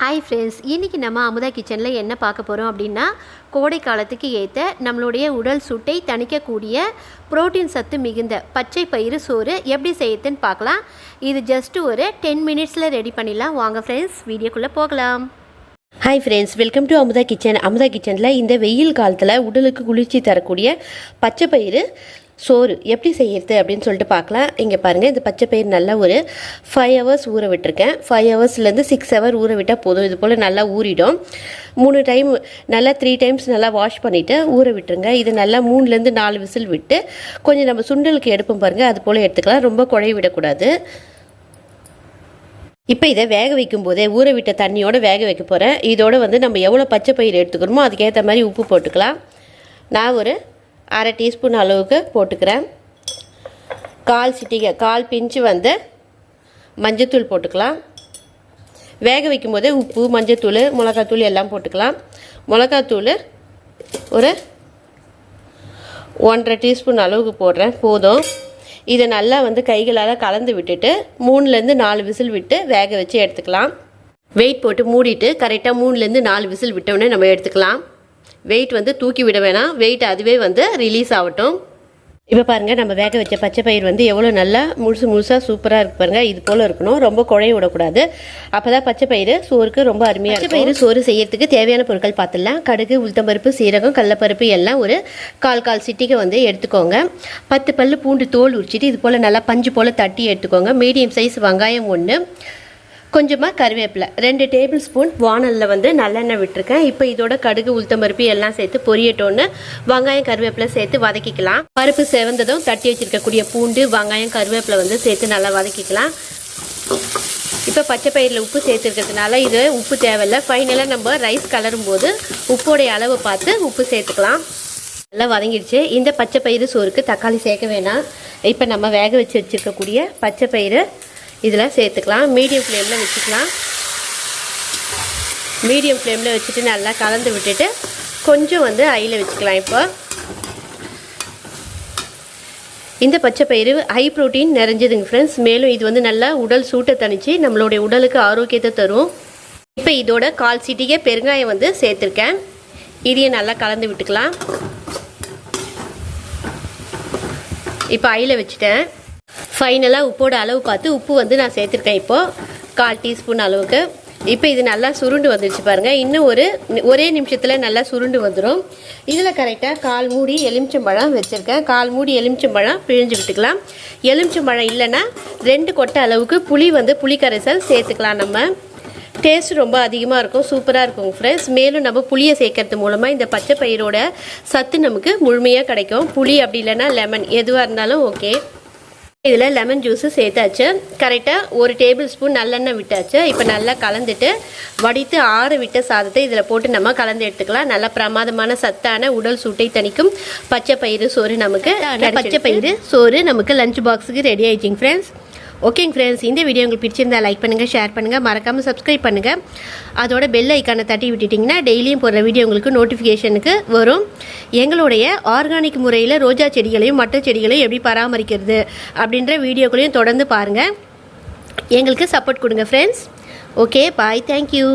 Hi friends இன்றைக்கி நம்ம அமுதா கிச்சனில் என்ன பார்க்க போகிறோம் அப்படின்னா கோடை காலத்துக்கு ஏற்ற நம்மளுடைய உடல் சூட்டை தணிக்கக்கூடிய புரோட்டீன் சத்து மிகுந்த பச்சை பயிறு சோறு எப்படி செய்யுதுன்னு பார்க்கலாம். இது ஜஸ்ட்டு ஒரு டென் மினிட்ஸில் ரெடி பண்ணிடலாம். வாங்க ஃப்ரெண்ட்ஸ் வீடியோக்குள்ளே போகலாம். Hi friends welcome to Amudha kitchen Amudha கிச்சனில் இந்த வெயில் காலத்தில் உடலுக்கு குளிர்ச்சி தரக்கூடிய பச்சை பயிறு சோறு எப்படி செய்யறது அப்படின்னு சொல்லிட்டு பார்க்கலாம். இங்கே பாருங்கள் இந்த பச்சை பயிர் நல்லா ஒரு ஃபைவ் ஹவர்ஸ் ஊற விட்டுருக்கேன். ஃபைவ் ஹவர்ஸ்லேருந்து சிக்ஸ் ஹவர் ஊற விட்டால் போதும். இது போல் நல்லா ஊறிடும். மூணு டைம் நல்லா த்ரீ டைம்ஸ் நல்லா வாஷ் பண்ணிவிட்டு ஊற விட்டுருங்க. இது நல்லா மூணுலேருந்து நாலு விசில் விட்டு கொஞ்சம் நம்ம சுண்டலுக்கு எடுப்போம் பாருங்கள் அது போல் எடுத்துக்கலாம். ரொம்ப குழைய விடக்கூடாது. இப்போ இதை வேக வைக்கும் போதே ஊற விட்ட தண்ணியோடு வேக வைக்க போகிறேன் இதோடு வந்து நம்ம எவ்வளோ பச்சை பயிர் எடுத்துக்கணுமோ அதுக்கேற்ற மாதிரி உப்பு போட்டுக்கலாம். நான் ஒரு அரை டீஸ்பூன் அளவுக்கு போட்டுக்கிறேன். கால் சிட்டிகை கால் பிஞ்சு வந்து மஞ்சத்தூள் போட்டுக்கலாம். வேக வைக்கும் போதே உப்பு மஞ்சத்தூள் மிளகாத்தூள் எல்லாம் போட்டுக்கலாம். மிளகாத்தூள் ஒரு ஒன்றரை டீஸ்பூன் அளவுக்கு போடுறேன். போதும். இதை நல்லா வந்து கைகளால் கலந்து விட்டுட்டு மூணுலேருந்து நாலு விசில் விட்டு வேக வச்சு எடுத்துக்கலாம். வெயிட் போட்டு மூடிட்டு கரெக்டாக மூணுலேருந்து நாலு விசில் விட்டோடனே நம்ம எடுத்துக்கலாம். வெயிட் வந்து தூக்கி விட வேணாம். வெயிட் அதுவே வந்து ரிலீஸ் ஆகட்டும். இப்போ பாருங்கள் நம்ம வேக வச்ச பச்சை பயிர் வந்து எவ்வளோ நல்லா முழுசு முழுசாக சூப்பராக இருக்கு பாருங்கள் இது போல் இருக்கணும். ரொம்ப குழைய விடக்கூடாது. அப்போ தான் பச்சை பயிறு சோறுக்கு ரொம்ப அருமையாக பச்சை பயிறு சோறு செய்யறதுக்கு தேவையான பொருட்கள் பார்த்துடலாம். கடுகு உளுத்தம்பருப்பு சீரகம் கடலப்பருப்பு எல்லாம் ஒரு கால் கால் சிட்டிக்கு வந்து எடுத்துக்கோங்க. பத்து பல்லு பூண்டு தோல் உரிச்சிட்டு இது போல் நல்லா பஞ்சு போல் தட்டி எடுத்துக்கோங்க. மீடியம் சைஸ் வெங்காயம் ஒன்று கொஞ்சமாக கருவேப்பிலை. ரெண்டு டேபிள் ஸ்பூன் வானலில் வந்து நல்லெண்ணெய் விட்டுருக்கேன். இப்போ இதோட கடுகு உளுத்தம்பருப்பு எல்லாம் சேர்த்து பொரியட்டோன்னு வெங்காயம் கருவேப்பிலை சேர்த்து வதக்கிக்கலாம். பருப்பு செவந்ததும் தட்டி வச்சிருக்கக்கூடிய பூண்டு வெங்காயம் கருவேப்பிலை வந்து சேர்த்து நல்லா வதக்கிக்கலாம். இப்போ பச்சை பயிரில் உப்பு சேர்த்துருக்கிறதுனால இது உப்பு தேவையில்லை. ஃபைனலாக நம்ம ரைஸ் கலரும் போது உப்போடைய அளவை பார்த்து உப்பு சேர்த்துக்கலாம். நல்லா வதங்கிடுச்சு. இந்த பச்சை பயிறு சோறுக்கு தக்காளி சேர்க்க வேணாம். இப்போ நம்ம வேக வச்சு வச்சுருக்கக்கூடிய பச்சை பயிறு இதில் சேர்த்துக்கலாம். மீடியம் ஃப்ளேமில் வச்சுக்கலாம். மீடியம் ஃப்ளேமில் வச்சுட்டு நல்லா கலந்து விட்டுட்டு கொஞ்சம் வந்து ஐயில் வச்சுக்கலாம் இப்போ. இந்த பச்சை பயிறு ஹை ப்ரோட்டீன் நிறைஞ்சதுங்க ஃப்ரெண்ட்ஸ் மேலும் இது வந்து நல்லா உடல் சூட்டை தணித்து நம்மளுடைய உடலுக்கு ஆரோக்கியத்தை தரும். இப்போ இதோட கால் சீட்டிகை பெருங்காயம் வந்து சேர்த்துருக்கேன். இதையும் நல்லா கலந்து விட்டுக்கலாம். இப்போ ஐயில் வச்சுட்டேன். ஃபைனலாக உப்போட அளவு பார்த்து உப்பு வந்து நான் சேர்த்துருக்கேன் இப்போது கால் டீஸ்பூன் அளவுக்கு. இப்போ இது நல்லா சுருண்டு வந்துருச்சு பாருங்கள் இன்னும் ஒரு ஒரே நிமிஷத்தில் நல்லா சுருண்டு வந்துடும் இதில் கரெக்டாக கால் மூடி எலுமிச்சம்பழம் வச்சுருக்கேன். கால் மூடி எலுமிச்சம்பழம் பிழிஞ்சு விட்டுக்கலாம். எலுமிச்சம்பழம் இல்லைன்னா ரெண்டு கொட்டை அளவுக்கு புளி வந்து புளி கரைசல் சேர்த்துக்கலாம் நம்ம. டேஸ்ட் ரொம்ப அதிகமாக இருக்கும். சூப்பராக இருக்கும் ஃப்ரெண்ட்ஸ் மேலும் நம்ம புளியை சேர்க்கறது மூலமாக இந்த பச்சை பயிரோட சத்து நமக்கு முழுமையாக கிடைக்கும். புளி அப்படி இல்லைன்னா லெமன் எதுவாக இருந்தாலும் ஓகே இதில் லெமன் ஜூஸு சேர்த்தாச்சு. கரெக்டாக ஒரு டேபிள் ஸ்பூன் நல்லெண்ணெய் விட்டாச்சு. இப்போ நல்லா கலந்துட்டு வடித்து ஆற விட்ட சாதத்தை இதில் போட்டு நம்ம கலந்து எடுத்துக்கலாம். நல்ல பிரமாதமான சத்தான உடல் சூட்டை தணிக்கும் பச்சை பயிறு சோறு நமக்கு பச்சை பயிறு சோறு நமக்கு லஞ்ச் பாக்ஸுக்கு ரெடி ஆயிடுச்சிங்க ஃப்ரெண்ட்ஸ் ஓகேங்க ஃப்ரெண்ட்ஸ் இந்த வீடியோ உங்களுக்கு பிடிச்சிருந்தா லைக் பண்ணுங்கள் ஷேர் பண்ணுங்கள் மறக்காமல் சப்ஸ்கிரைப் பண்ணுங்கள் அதோட பெல் ஐக்கானை தட்டி விட்டுட்டிங்கன்னா டெய்லியும் போடுற வீடியோ உங்களுக்கு நோட்டிஃபிகேஷனுக்கு வரும். எங்களுடைய ஆர்கானிக் முறையில் ரோஜா செடிகளையும் மற்ற செடிகளையும் எப்படி பராமரிக்கிறது அப்படின்ற வீடியோக்களையும் தொடர்ந்து பாருங்கள் எங்களுக்கு சப்போர்ட் கொடுங்க ஃப்ரெண்ட்ஸ் ஓகே பாய் தேங்க்யூ